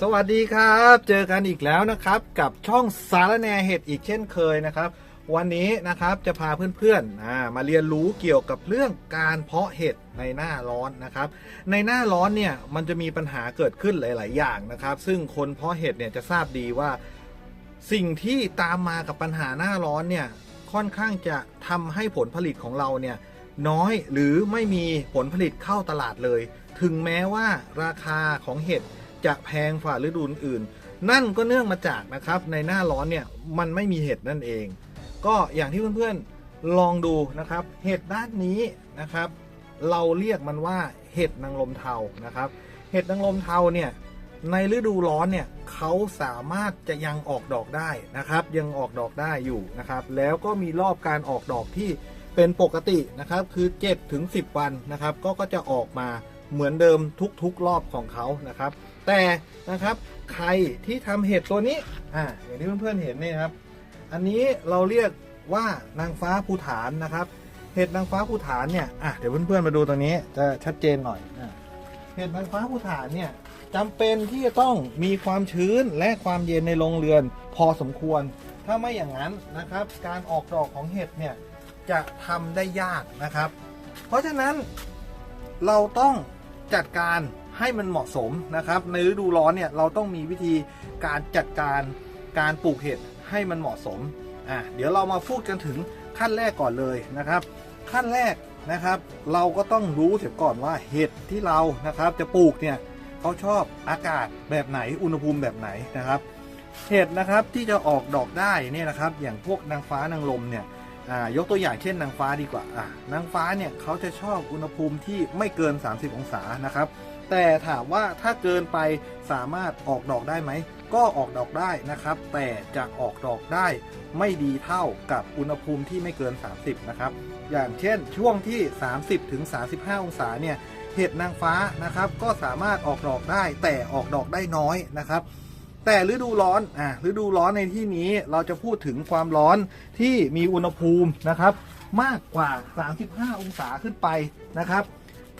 สวัสดีครับ เจอกันอีกแล้วนะครับ กับช่องสารแนเห็ดอีกเช่นเคยนะครับ วันนี้นะครับจะพาเพื่อนๆมาเรียนรู้เกี่ยวกับเรื่องการเพาะเห็ดในหน้าร้อนนะครับ ในหน้าร้อนเนี่ยมันจะมีปัญหาเกิดขึ้นหลาย ๆ อย่างนะครับ ซึ่งคนเพาะเห็ดเนี่ยจะทราบดีว่า สิ่งที่ตามมากับปัญหาหน้าร้อนเนี่ยค่อนข้างจะทำให้ผลผลิตของเราเนี่ยน้อยหรือไม่มีผลผลิตเข้าตลาดเลย ถึงแม้ว่าราคาของเห็ด จะแพงฝ่าฤดูอื่น นั่นก็เนื่องมาจากนะครับในหน้าร้อนเนี่ยมันไม่มีเห็ดนั่นเอง ก็อย่างที่เพื่อนๆลองดูนะครับ เห็ดด้านนี้นะครับ เราเรียกมันว่าเห็ดนางลมเทานะครับ เห็ดนางลมเทาเนี่ยในฤดูร้อนเนี่ยเขาสามารถจะยังออกดอกได้นะครับ ยังออกดอกได้อยู่นะครับ แล้วก็มีรอบการออกดอกที่เป็นปกตินะครับคือ7ถึง10 วันนะครับ ก็ก็จะออกมาเหมือนเดิมทุกๆรอบของเขานะครับ แต่นะครับใครที่ทำเห็ดตัวนี้อ่าอย่างที่เพื่อนๆเห็นเนี่ยครับ อันนี้เราเรียกว่านางฟ้าภูฐานนะครับเห็ดนางฟ้าภูฐานเนี่ยอะเดี๋ยวเพื่อนๆมาดูตรงนี้จะชัดเจนหน่อยอะเห็ดนางฟ้าภูฐานเนี่ยจำเป็นที่จะต้องมีความชื้นและความเย็นในโรงเรือนพอสมควร ถ้าไม่อย่างนั้นนะครับ การออกดอกของเห็ดเนี่ยจะทำได้ยากนะครับ เพราะฉะนั้นเราต้องจัดการ ให้มันเหมาะสมนะครับ ในฤดูร้อนเนี่ยเราต้องมีวิธีการจัดการการปลูกเห็ดให้มันเหมาะสมอะเดี๋ยวเรามาพูดกันถึงขั้นแรกก่อนเลยนะครับ ขั้นแรกนะครับ เราก็ต้องรู้เสียก่อนว่าเห็ดที่เรานะครับ จะปลูกเนี่ยเขาชอบอากาศแบบไหนอุณหภูมิแบบไหนนะครับ เห็ดนะครับที่จะออกดอกได้เนี่ยนะครับ อย่างพวกนางฟ้านางลมเนี่ยอ่ายกตัวอย่างเช่นนางฟ้าดีกว่าอ่า นางฟ้าเนี่ยเขาจะชอบอุณหภูมิที่ไม่เกิน 30 องศานะครับ แต่ถามว่าถ้าเกินไปสามารถออกดอกได้ไหม ก็ออกดอกได้นะครับ แต่จะออกดอกได้ไม่ดีเท่ากับอุณหภูมิที่ไม่เกิน 30 นะครับ อย่างเช่นช่วงที่ 30ถึง35องศาเนี่ยเห็ดนางฟ้านะครับ ก็สามารถออกดอกได้ แต่ออกดอกได้น้อยนะครับ แต่ฤดูร้อนอะฤดูร้อนในที่นี้เราจะพูดถึงความร้อนที่มีอุณหภูมินะครับ มากกว่า 35 องศาขึ้นไปนะครับ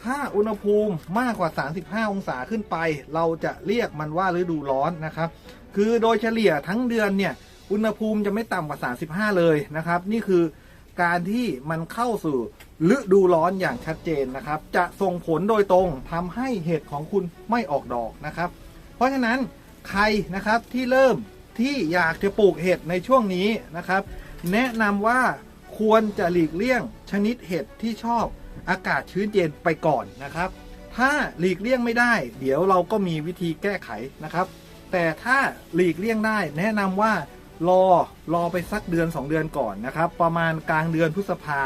ถ้าอุณหภูมิมากกว่า 35 องศาขึ้นไป เราจะเรียกมันว่าฤดูร้อนนะครับ คือโดยเฉลี่ยทั้งเดือนเนี่ย อุณหภูมิจะไม่ต่ำกว่า 35 เลยนะครับ นี่คือการที่มันเข้าสู่ฤดูร้อนอย่างชัดเจนนะครับ จะส่งผลโดยตรงทำให้เห็ดของคุณไม่ออกดอกนะครับ เพราะฉะนั้นใครนะครับที่เริ่มที่อยากจะปลูกเห็ดในช่วงนี้นะครับ แนะนำว่าควรจะหลีกเลี่ยงชนิดเห็ดที่ชอบ อากาศชื้นเย็นไปก่อนนะครับ ถ้าหลีกเลี่ยงไม่ได้ เดี๋ยวเราก็มีวิธีแก้ไขนะครับ แต่ถ้าหลีกเลี่ยงได้ แนะนำว่ารอรอไปสักเดือน 2 เดือนก่อนนะครับ ประมาณกลางเดือนพฤษภา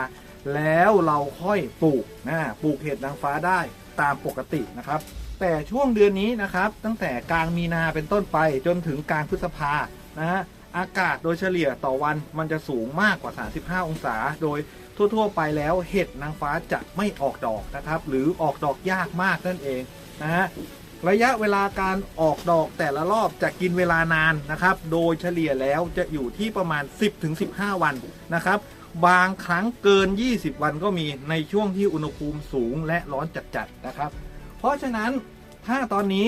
แล้วเราค่อยปลูกนะปลูกเห็ดนางฟ้าได้ตามปกตินะครับ แต่ช่วงเดือนนี้นะครับ ตั้งแต่กลางมีนาเป็นต้นไปจนถึงกลางพฤษภานะฮะอากาศโดยเฉลี่ยต่อวันมันจะสูงมากกว่า 35 องศา โดย ทั่ว ๆ ไปแล้วเห็ดนางฟ้าจะไม่ออกดอกนะครับ หรือออกดอกยากมากนั่นเองนะฮะระยะเวลาการออกดอกแต่ละรอบจะกินเวลานานนะครับ โดยเฉลี่ยแล้วจะอยู่ที่ประมาณ 10-15 วันนะครับ บางครั้งเกิน 20 วันก็มีในช่วงที่อุณหภูมิสูงและร้อนจัดๆนะครับ เพราะฉะนั้นถ้าตอนนี้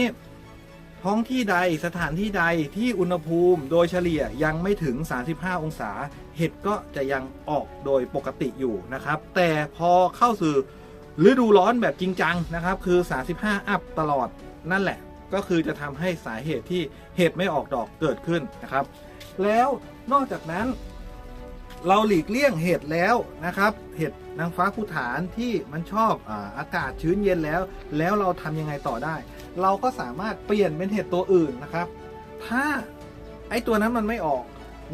ท้องที่ใดสถานที่ใดที่อุณหภูมิโดยเฉลี่ยยังไม่ถึง 35 องศา เห็ดก็จะยังออกโดยปกติอยู่นะครับ แต่พอเข้าสู่ฤดูร้อนแบบจริงจังนะครับ คือ 35 อัพตลอดนั่นแหละ ก็คือจะทำให้สาเหตุที่เห็ดไม่ออกดอกเกิดขึ้นนะครับ แล้วนอกจากนั้น เราหลีกเลี่ยงเห็ดแล้วนะครับ เห็ดนางฟ้าภูฐานที่มันชอบอาอากาศชื้นเย็นแล้ว แล้วเราทำยังไงต่อได้ เราก็สามารถเปลี่ยนเป็นเห็ดตัวอื่นนะครับ ถ้าไอตัวนั้นมันไม่ออก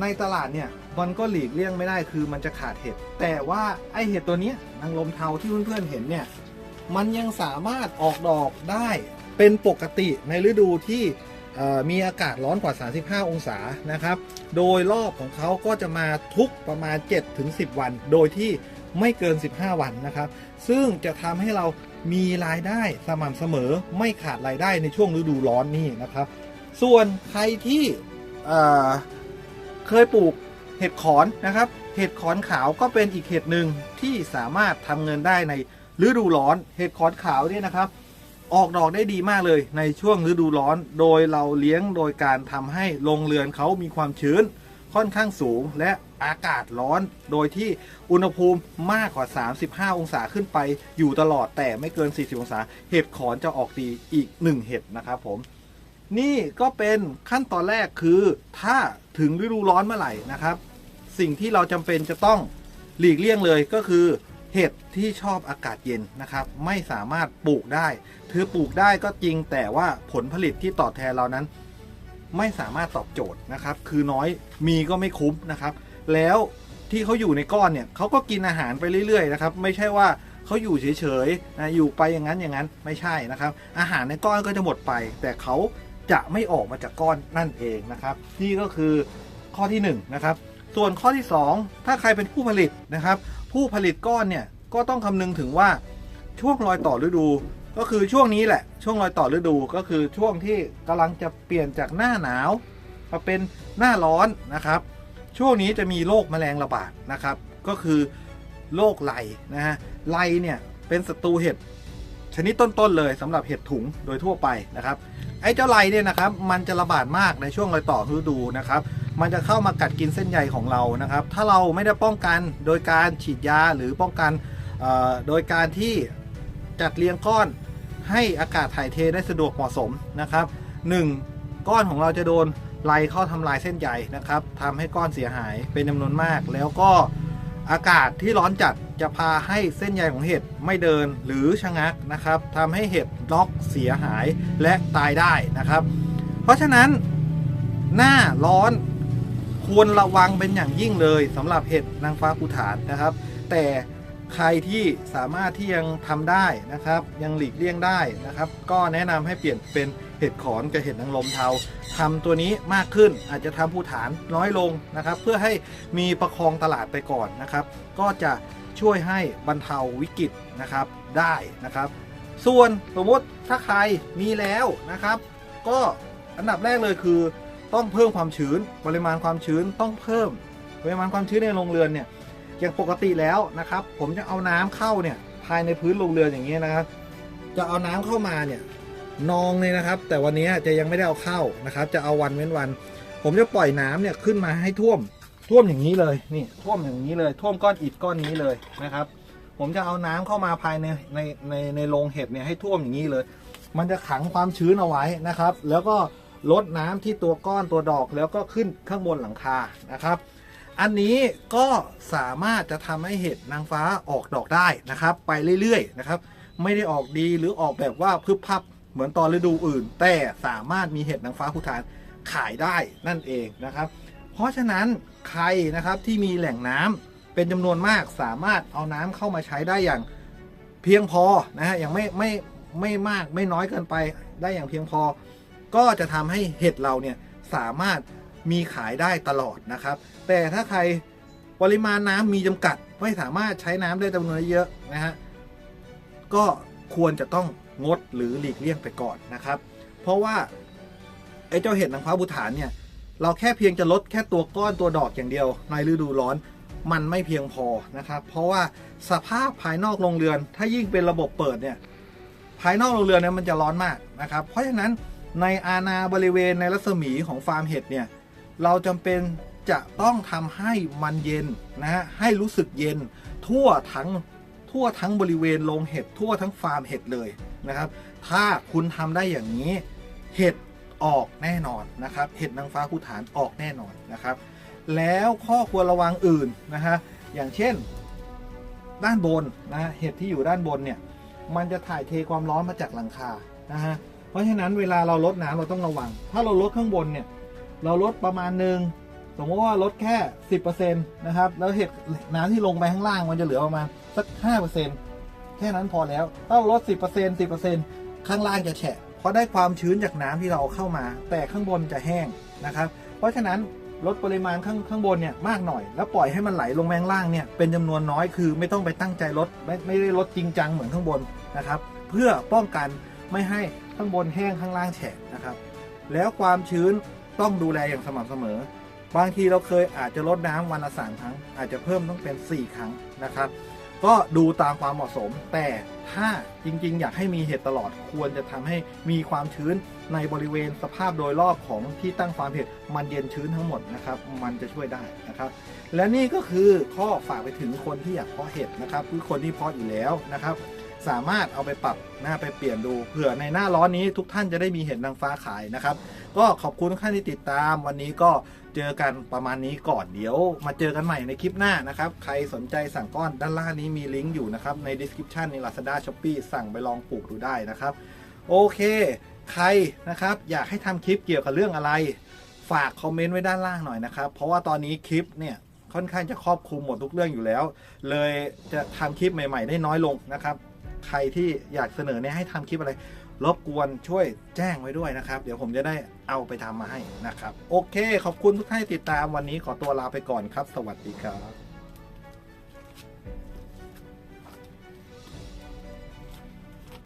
ในตลาดเนี่ยมันก็หลีกเลี่ยงไม่ได้คือมันจะขาดเห็ด แต่ว่าไอเห็ดตัวนี้นางลมเทาที่เพื่อนๆเห็นเนี่ยมันยังสามารถออกดอกได้เป็นปกติในฤดูที่มีอากาศร้อนกว่า 35 องศานะครับ โดยรอบของเขาก็จะมาทุกประมาณ 7-10 วัน โดยที่ไม่เกิน 15 วันนะครับ ซึ่งจะทำให้เรา มีรายได้สม่ำเสมอไม่ขาดรายได้ในช่วงฤดูร้อนนี่นะครับ ส่วนใครที่เคยปลูกเห็ดขอนนะครับ เห็ดขอนขาวก็เป็นอีกเห็ดหนึ่งที่สามารถทำเงินได้ในฤดูร้อน เห็ดขอนขาวเนี่ยนะครับ ออกดอกได้ดีมากเลยในช่วงฤดูร้อน โดยเราเลี้ยงโดยการทำให้โรงเรือนเขามีความชื้น ค่อนข้างสูงและอากาศร้อน โดยที่อุณหภูมิมากกว่า 35 องศาขึ้นไปอยู่ตลอดแต่ไม่เกิน 40 องศา เห็ดขอนจะออกดีอีก 1 เห็ดนะครับผม นี่ก็เป็นขั้นตอนแรกคือ ถ้าถึงฤดูร้อนเมื่อไหร่นะครับ สิ่งที่เราจำเป็นจะต้องหลีกเลี่ยงเลยก็คือเห็ดที่ชอบอากาศเย็นนะครับ ไม่สามารถปลูกได้ ถือปลูกได้ก็จริงแต่ว่าผลผลิตที่ตอบแทนเรานั้น ไม่สามารถตอบโจทย์นะครับ คือน้อยมีก็ไม่คุ้มนะครับ แล้วที่เขาอยู่ในก้อนเนี่ยเขาก็กินอาหารไปเรื่อยๆนะครับ ไม่ใช่ว่าเขาอยู่เฉยๆนะอยู่ไปอย่างนั้นอย่างนั้นไม่ใช่นะครับ อาหารในก้อนก็จะหมดไป แต่เขาจะไม่ออกมาจากก้อนนั่นเองนะครับ นี่ก็คือข้อที่หนึ่งนะครับ ส่วนข้อที่สองถ้าใครเป็นผู้ผลิตนะครับ ผู้ผลิตก้อนเนี่ยก็ต้องคำนึงถึงว่าช่วงรอยต่อฤดู ก็คือช่วงนี้แหละช่วงรอยต่อฤดูก็คือช่วงที่กำลังจะเปลี่ยนจากหน้าหนาวมาเป็นหน้าร้อนนะครับ ช่วงนี้จะมีโรคแมลงระบาดนะครับ ก็คือโรคไลนะฮะไลเนี่ยเป็นศัตรูเห็ดชนิดต้นๆเลยสำหรับเห็ดถุงโดยทั่วไปนะครับ ไอ้เจ้าไลเนี่ยนะครับ มันจะระบาดมากในช่วงรอยต่อฤดูนะครับ มันจะเข้ามากัดกินเส้นใยของเรานะครับ ถ้าเราไม่ได้ป้องกันโดยการฉีดยาหรือป้องกันโดยการที่จัดเรียงก้อน ให้อากาศถ่ายเทได้สะดวกเหมาะสมนะครับหนึ่งก้อนของเราจะโดนไล่เข้าทำลายเส้นใยนะครับทำให้ก้อนเสียหายเป็นจำนวนมาก แล้วก็อากาศที่ร้อนจัดจะพาให้เส้นใยของเห็ดไม่เดินหรือชะงักนะครับทำให้เห็ดน็อกเสียหายและตายได้นะครับ เพราะฉะนั้นหน้าร้อนควรระวังเป็นอย่างยิ่งเลยสำหรับเห็ดนางฟ้าภูฐานนะครับ แต่ ใครที่สามารถที่ยังทำได้นะครับ ยังหลีกเลี่ยงได้นะครับ ก็แนะนำให้เปลี่ยนเป็นเห็ดขอนกับเห็ดนางรมเทาทำตัวนี้มากขึ้นอาจจะทำภูฐานน้อยลงนะครับ เพื่อให้มีประคองตลาดไปก่อนนะครับ ก็จะช่วยให้บรรเทาวิกฤตนะครับได้นะครับ ส่วนสมมติถ้าใครมีแล้วนะครับ ก็อันดับแรกเลยคือ ต้องเพิ่มความชื้นปริมาณความชื้นต้องเพิ่ม ปริมาณความชื้นในโรงเรือนเนี่ย อย่างปกติแล้วนะครับ ผมจะเอาน้ำเข้าเนี่ยภายในพื้นโรงเรือนอย่างนี้ยนะครับ จะเอาน้ำเข้ามาเนี่ยนองเลยนะครับ แต่วันนี้จะยังไม่ได้เอาเข้านะครับ จะเอาวันเว้นวัน ผมจะปล่อยน้ำเนี่ยขึ้นมาให้ท่วมท่วมอย่างนี้เลยนี่ท่วมอย่างนี้เลย ท่วมก้อนอิฐก้อนนี้เลยนะครับ ผมจะเอาน้ำเข้ามาภายในในในในโรงเห็ดเนี่ยให้ท่วมอย่างนี้เลย มันจะขังความชื้นเอาไว้นะครับ แล้วก็ลดน้ำที่ตัวก้อนตัวดอกแล้วก็ขึ้นข้างบนหลังคานะครับ อันนี้ก็สามารถจะทำให้เห็ดนางฟ้าออกดอกได้นะครับ ไปเรื่อยๆนะครับ ไม่ได้ออกดีหรือออกแบบว่าพึบพับเหมือนตอนฤดูอื่น แต่สามารถมีเห็ดนางฟ้าภูฐานขายได้นั่นเองนะครับ เพราะฉะนั้นใครนะครับที่มีแหล่งน้ำเป็นจำนวนมากสามารถเอาน้ำเข้ามาใช้ได้อย่างเพียงพอนะฮะอย่างไม่ไม่ไม่มากไม่น้อยเกินไปได้อย่างเพียงพอ ก็จะทำให้เห็ดเราเนี่ยสามารถ มีขายได้ตลอดนะครับ แต่ถ้าใครปริมาณน้ำมีจำกัด ไม่สามารถใช้น้ำได้จำนวนเยอะนะฮะก็ควรจะต้องงดหรือหลีกเลี่ยงไปก่อนนะครับ เพราะว่าไอ้เจ้าเห็ดนางฟ้าบูฐานเนี่ยเราแค่เพียงจะลดแค่ตัวก้อนตัวดอกอย่างเดียว ในฤดูร้อนมันไม่เพียงพอนะครับ เพราะว่าสภาพภายนอกโรงเรือน ถ้ายิ่งเป็นระบบเปิดเนี่ยภายนอกโรงเรือนเนี่ยมันจะร้อนมากนะครับ เพราะฉะนั้นในอาณาบริเวณในรัศมีของฟาร์มเห็ดเนี่ย เราจำเป็นจะต้องทำให้มันเย็นนะฮะให้รู้สึกเย็นทั่วทั้งทั่วทั้งบริเวณโรงเห็ดทั่วทั้งฟาร์มเห็ดเลยนะครับ ถ้าคุณทำได้อย่างนี้เห็ดออกแน่นอนนะครับ เห็ดนางฟ้าภูฐานออกแน่นอนนะครับ แล้วข้อควรระวังอื่นนะฮะอย่างเช่น ด้านบนนะฮะเห็ดที่อยู่ด้านบนเนี่ยมันจะถ่ายเทความร้อนมาจากหลังคานะฮะเพราะฉะนั้นเวลาเราลดน้ำเราต้องระวัง ถ้าเราลดข้างบนเนี่ย เราลดประมาณหนึ่งสมมติว่าลดแค่ 10%นะครับ แล้วเห็ดน้ำที่ลงไปข้างล่างมันจะเหลือประมาณสัก 5%แค่นั้นพอแล้วถ้าเราลด 10% 10%ข้างล่างจะแฉะ เพราะได้ความชื้นจากน้ำที่เราเข้ามา แต่ข้างบนจะแห้งนะครับ เพราะฉะนั้นลดปริมาณข้างข้างบนเนี่ยมากหน่อย แล้วปล่อยให้มันไหลลงแมงล่างเนี่ยเป็นจำนวนน้อยคือไม่ต้องไปตั้งใจลดไม่ไม่ได้ลดจริงจังเหมือนข้างบนนะครับ เพื่อป้องกันไม่ให้ข้างบนแห้งข้างล่างแฉะนะครับ แล้วความชื้น ต้องดูแลอย่างสม่ำเสมอ บางทีเราเคยอาจจะลดน้ำวันละสามครั้ง อาจจะเพิ่มต้องเป็น 4 ครั้งนะครับ ก็ดูตามความเหมาะสม แต่ถ้าจริงๆ อยากให้มีเห็ดตลอดควรจะทำให้มีความชื้นในบริเวณสภาพโดยรอบของที่ตั้งฟาร์มเห็ดมันเย็นชื้นทั้งหมดนะครับ มันจะช่วยได้นะครับ และนี่ก็คือข้อฝากไปถึงคนที่อยากเพาะเห็ดนะครับคือคนที่เพาะอยู่แล้วนะครับสามารถเอาไปปรับหน้าไปเปลี่ยนดูเผื่อในหน้าร้อนนี้ทุกท่านจะได้มีเห็ดนางฟ้าขายนะครับ ก็ขอบคุณทุกท่านที่ติดตามวันนี้ก็เจอกันประมาณนี้ก่อนเดี๋ยว มาเจอกันใหม่ในคลิปหน้านะครับ ใครสนใจสั่งก้อนด้านล่างนี้มีลิงก์อยู่นะครับ ใน description ใน Lazada Shopee สั่งไปลองปลูกดูได้นะครับ โอเค ใครนะครับอยากให้ทำคลิปเกี่ยวกับเรื่องอะไร ฝากคอมเมนต์ไว้ด้านล่างหน่อยนะครับ เพราะว่าตอนนี้คลิปเนี่ยค่อนข้างจะครอบคลุมหมดทุกเรื่องอยู่แล้ว เลยจะทำคลิปใหม่ ๆ ได้น้อยลงนะครับ ใครที่อยากเสนอเนี่ยให้ทำคลิปอะไร รบกวนช่วยแจ้งไว้ด้วยนะครับ เดี๋ยวผมจะได้เอาไปทำมาให้นะครับ โอเค ขอบคุณทุกท่านที่ติดตามวันนี้ขอตัวลาไปก่อนครับ สวัสดีครับ